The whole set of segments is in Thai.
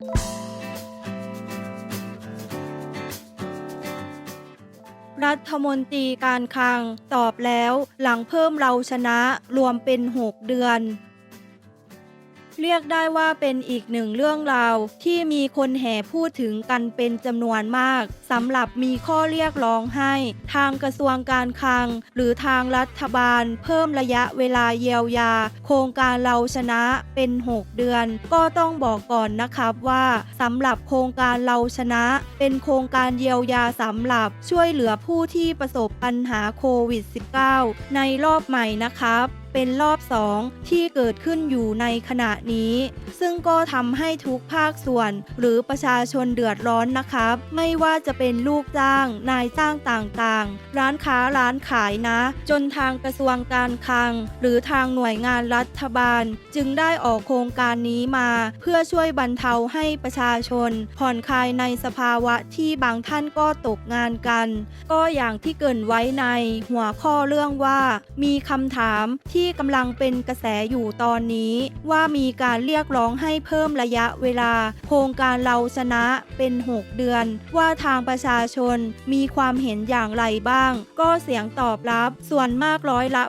รัฐมนตรีการคลังตอบแล้วหลังเพิ่มเราชนะรวมเป็น 6 เดือน เรียกได้ว่าเป็นอีกหนึ่งเรื่องราว ที่มีคนแห่พูดถึงกันเป็นจำนวนมากสำหรับมีข้อเรียกร้องให้ ทางกระทรวงการคลัง หรือทางรัฐบาล เพิ่มระยะเวลาเยียวยา โครงการเราชนะเป็น 6 เดือน ก็ต้องบอกก่อนนะครับว่าสำหรับโครงการเราชนะ เป็นโครงการเยียวยาสำหรับช่วยเหลือผู้ที่ประสบปัญหาโควิด -19 ในรอบใหม่นะครับ เป็นรอบสองที่เกิดขึ้นอยู่ในขณะนี้ ซึ่งก็ทำให้ทุกภาคส่วน หรือประชาชนเดือดร้อนนะครับ ไม่ว่าจะเป็นลูกจ้าง นายจ้างต่างๆ ร้านค้าร้านขายนะ จนทางกระทรวงการคลัง หรือทางหน่วยงานรัฐบาล จึงได้ออกโครงการนี้มา เพื่อช่วยบรรเทาให้ประชาชน ผ่อนคลายในสภาวะที่บางท่านก็ตกงานกัน ก็อย่างที่เกินไว้ในหัวข้อเรื่องว่า มีคำถามที่ที่กำลังเป็นกระแสอยู่ตอนนี้ ว่ามีการเรียกร้องให้เพิ่มระยะเวลา โครงการเราชนะเป็น 6 เดือน ว่าทางประชาชนมีความเห็นอย่างไรบ้าง ก็เสียงตอบรับส่วนมากร้อยละ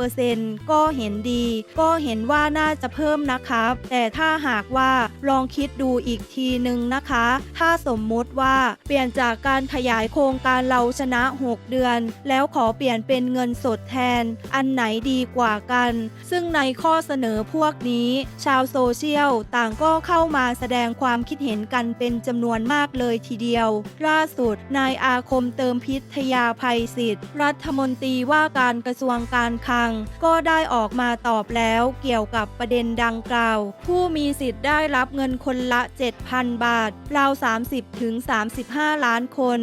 80%ก็เห็นดี ก็เห็นว่าน่าจะเพิ่มนะครับ แต่ถ้าหากว่าลองคิดดูอีกทีหนึ่งนะคะ ถ้าสมมุติว่าเปลี่ยนจากการขยายโครงการเราชนะ 6 เดือน แล้วขอเปลี่ยนเป็นเงินสดแทน อันไหนดีกว่ากัน ซึ่งในข้อเสนอพวกนี้ ชาวโซเชียลต่างก็เข้ามาแสดงความคิดเห็นกันเป็นจำนวนมากเลยทีเดียว ล่าสุด นายอาคมเติมพิทยาภัยศิษย์รัฐมนตรีว่าการกระทรวงการคลัง ก็ได้ออกมาตอบแล้วเกี่ยวกับประเด็นดังกล่าว ผู้มีสิทธิ์ได้รับเงินคนละ 7,000 บาทราว 30-35 ล้านคน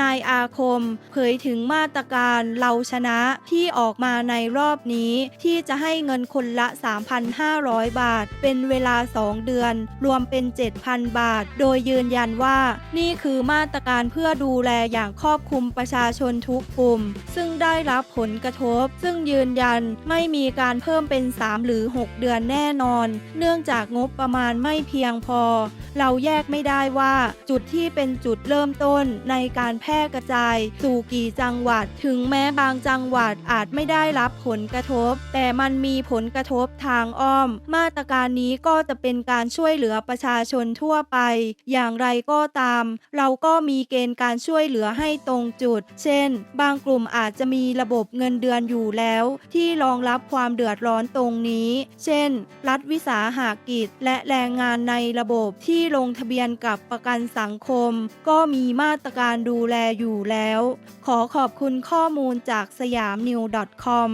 นายอาคม เผยถึงมาตรการเราชนะที่ออกมาในรอบนี้ ที่จะให้เงินคนละ 3,500 บาท เป็นเวลา 2 เดือน รวมเป็น 7,000 บาท โดยยืนยันว่า นี่คือมาตรการเพื่อดูแลอย่างครอบคลุมประชาชนทุกกลุ่ม ซึ่งได้รับผลกระทบ ซึ่งยืนยันไม่มีการเพิ่มเป็น 3 หรือ 6 เดือนแน่นอน เนื่องจากงบประมาณไม่เพียงพอ เราแยกไม่ได้ว่าจุดที่เป็นจุดเริ่มต้นในการแพร่กระจาย สู่กี่จังหวัด ถึงแม้บางจังหวัดอาจไม่ได้รับผลกระทบ แต่มันมีผลกระทบทางอ้อม มาตรการนี้ก็จะเป็นการช่วยเหลือประชาชนทั่วไป อย่างไรก็ตาม เราก็มีเกณฑ์การช่วยเหลือให้ตรงจุด เช่น บางกลุ่มอาจจะมีระบบเงินเดือนอยู่แล้ว ที่รองรับความเดือดร้อนตรงนี้ เช่น รัฐวิสาหากิจ และแรงงานในระบบที่ลงทะเบียนกับประกันสังคม ก็มีมาตรการดูแลอยู่แล้ว ขอขอบคุณข้อมูลจากสยามนิว .com